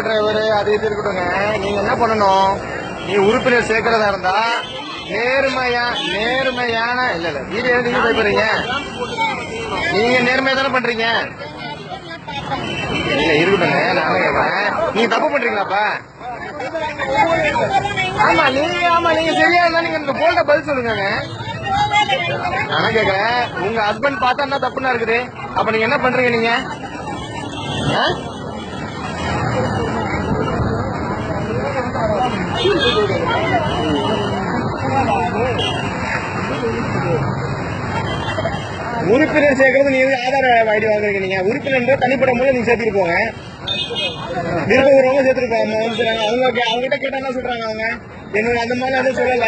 Driver அது இது இருக்கட்டுங்க நீங்க என்ன பண்ணணும்? நீ உறுப்பினர் சேர்க்கறதா இருந்தா நேர்மையா நேர்மையான இல்ல இல்ல வீடியோ நீங்க பயப்படுறீங்க நீங்க நேர்மையா தானே பண்றீங்க? இல்ல இருக்கட்டுங்க நானே கேட்கறேன் நீங்க தப்பு பண்றீங்களாப்பா? ஆமா நீங்க ஆமா நீங்க சரியா இருந்தா நீங்க இந்த போல்ட பதில் சொல்லுங்க நான் கேக்குறேன் உங்க ஹஸ்பண்ட் பார்த்தா என்ன தப்புன்னா இருக்குது? அப்ப நீங்க என்ன பண்றீங்க நீங்க? உறுப்பினர் சேர்க்கறது நீங்க ஆதார ஐடி வாங்குறீங்க. நீங்க உறுப்பினர் தனிப்பட்ட முறையில் நீங்க சேர்த்துட்டு போங்க. விருப்பம் வருவங்க சேர்த்துட்டு போங்க. அவங்க சொல்றாங்க. அவங்க கே- அவங்க கிட்ட கேட்டா என்ன சொல்றாங்க அவங்க? என்னோட அந்த மாதிரி எதுவும் சொல்லல.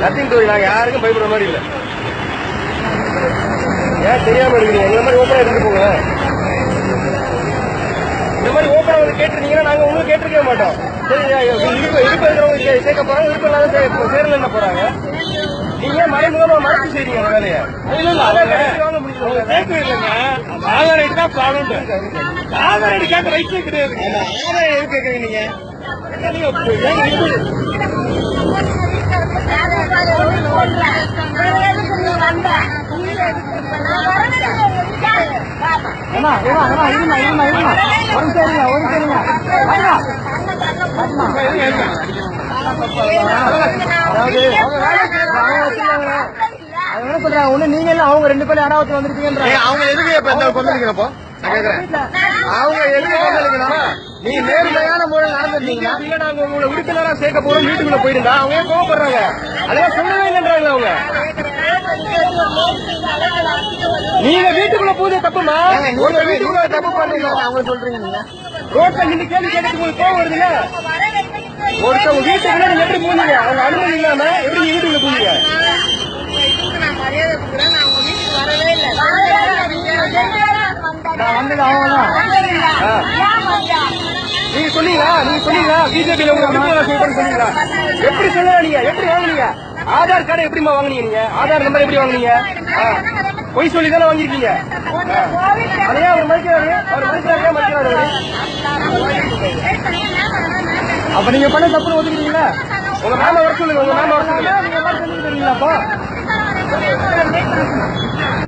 நத்திங் டூ நாங்க யாருக்கும் பயப்படுற மாதிரி இல்ல. ஏன் தெரியாம இருக்கீங்க இந்த மாதிரி ஓப்பனா இருந்து போங்க. இந்த மாதிரி ஓப்பனா வந்து கேட்டிருக்கீங்கன்னா நாங்க உங்களுக்கு கேட்டிருக்கவே மாட்டோம். இருப்பு இருக்கிறவங்க சேர்க்க போறாங்க இருப்பு இல்லாத சேரல என்ன போறாங்க நீங்க மறைமுகமா மறைச்சு செய்றீங்க வேலையை இல்ல, இல்ல, கேட்கவே இல்லைங்க ஆதார் ஐடி தான் ப்ராப்ளம் ஆதார் ஐடி கேட்க ரைட்ஸே கிடையாது ஆமா ஆதாயம் எதுக்கு நீங்க ஒரு சரிங்க, ஒரு சரிங்க. என்ன சொல்றாங்க ஒண்ணு நீங்க இல்ல அவங்க ரெண்டு பேரும் அடாவத்து வந்திருக்கீங்கன்றாங்க அவங்க எதுக்கு இப்ப இந்த கொந்தளிக்கிறப்போ நான் கேக்குறேன். அவங்க எதுக்கு கொந்தளிக்கணும் நீ நேர்மையான முறையில் நடந்திருந்தீங்கன்னா இல்ல நாங்க உங்களை உறுப்பினரா சேர்க்க போறோம் வீட்டுக்குள்ள போயிருந்தா அவங்க கோவப்படுறாங்க. அதெல்லாம் சொல்லவே இல்லைன்றாங்க அவங்க. போதே தப்புமா? வீட்டுக்குள்ள வீட்டுக்குள்ள தப்பு பண்ணீங்க அவங்க சொல்றீங்க நீங்க. ரோட்ல நின்று கேள்வி கேட்டு உங்களுக்கு கோவம் வருதுல்ல ஒருத்தவங்க வீட்டுக்குள்ள நீங்க எப்படி போனீங்க அவங்க அனுமதி இல்லாம எப்படி நீங்க வீட்டுக்குள்ள போனீங்க நான் வந்தது அவங்க தான். நீங்க சொன்னீங்களா? நீங்க சொன்னீங்களா? சொன்னீங்களா? எப்படி சொல்லல நீங்க? எப்படி வாங்குனீங்க? ஆதார் கார்டு எப்படிமா வாங்குனீங்க நீங்க? ஆதார் நம்பர் எப்படி வாங்குனீங்க. பொய் சொல்லி தானே வாங்கிருக்கீங்க அதையா அவர் மதிக்கிறாரு? அவர் மதிக்கிறாரு மதிக்கிறாரு அப்ப நீங்க பண்ண தப்புன்னு ஒதுக்கிறீங்களா உங்க மேம வர சொல்லுங்க உங்க மேம வர சொல்லுங்க. நீங்க எல்லாம் செஞ்சுட்டு